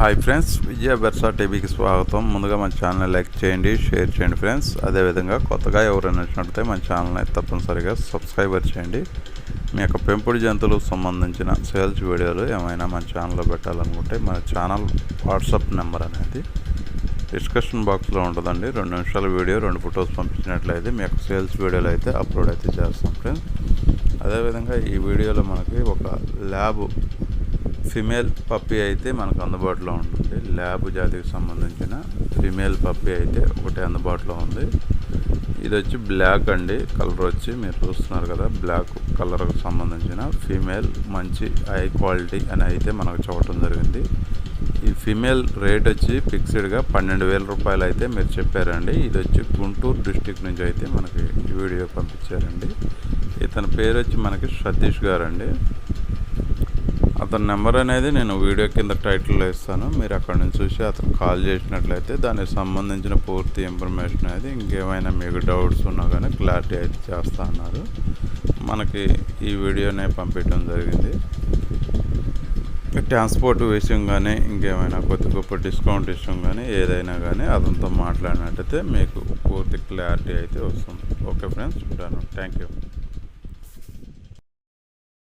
Hi friends విజయ బెర్సా టీవీకి స్వాగతం. ముందుగా మన ఛానల్ లైక్ చేయండి షేర్ చేయండి ఫ్రెండ్స్. అదేవిధంగా కొత్తగా ఎవరైనా వచ్చినట్లయితే మన ఛానల్ని తప్పనిసరిగా సబ్స్క్రైబర్ చేయండి. మీ యొక్క పెంపుడు జంతువులకు సంబంధించిన సేల్స్ వీడియోలు ఏమైనా మన ఛానల్లో పెట్టాలనుకుంటే మన ఛానల్ వాట్సాప్ నెంబర్ అనేది డిస్కషన్ బాక్స్లో ఉంటుందండి. రెండు నిమిషాల వీడియో రెండు ఫొటోస్ పంపించినట్లయితే మీ యొక్క సేల్స్ వీడియోలు అయితే అప్లోడ్ అయితే చేస్తాం ఫ్రెండ్స్. అదేవిధంగా ఈ వీడియోలో మనకి ఒక ల్యాబ్ ఫిమేల్ పప్పి అయితే మనకు అందుబాటులో ఉంటుంది. ల్యాబ్ జాతికి సంబంధించిన ఫిమేల్ పప్పి అయితే ఒకటి అందుబాటులో ఉంది. ఇది వచ్చి బ్లాక్ అండి. కలర్ వచ్చి మీరు చూస్తున్నారు కదా బ్లాక్ కలర్కి సంబంధించిన ఫీమేల్ మంచి హై క్వాలిటీ అని అయితే మనకు చూడటం జరిగింది. ఈ ఫీమేల్ రేట్ వచ్చి ఫిక్స్డ్గా పన్నెండు వేల రూపాయలు అయితే మీరు చెప్పారండి. ఇది వచ్చి గుంటూరు డిస్టిక్ నుంచి అయితే మనకి ఈ వీడియో పంపించారండి. ఇతని పేరు వచ్చి మనకి సతీష్ గారు అండి అతని నెంబర్ అనేది నేను వీడియో కింద టైటిల్లో ఇస్తాను. మీరు అక్కడ నుంచి చూసి అతను కాల్ చేసినట్లయితే దానికి సంబంధించిన పూర్తి ఇన్ఫర్మేషన్ అనేది ఇంకేమైనా మీకు డౌట్స్ ఉన్నా కానీ క్లారిటీ అయితే చేస్తా అన్నారు. మనకి ఈ వీడియోనే పంపించడం జరిగింది. ట్రాన్స్పోర్ట్ విషయం కానీ ఇంకేమైనా కొద్ది గొప్ప డిస్కౌంట్ విషయం కానీ ఏదైనా కానీ అతనితో మాట్లాడినట్టయితే మీకు పూర్తి క్లారిటీ అయితే వస్తుంది. ఓకే ఫ్రెండ్స్ ఉంటాను. Thank you.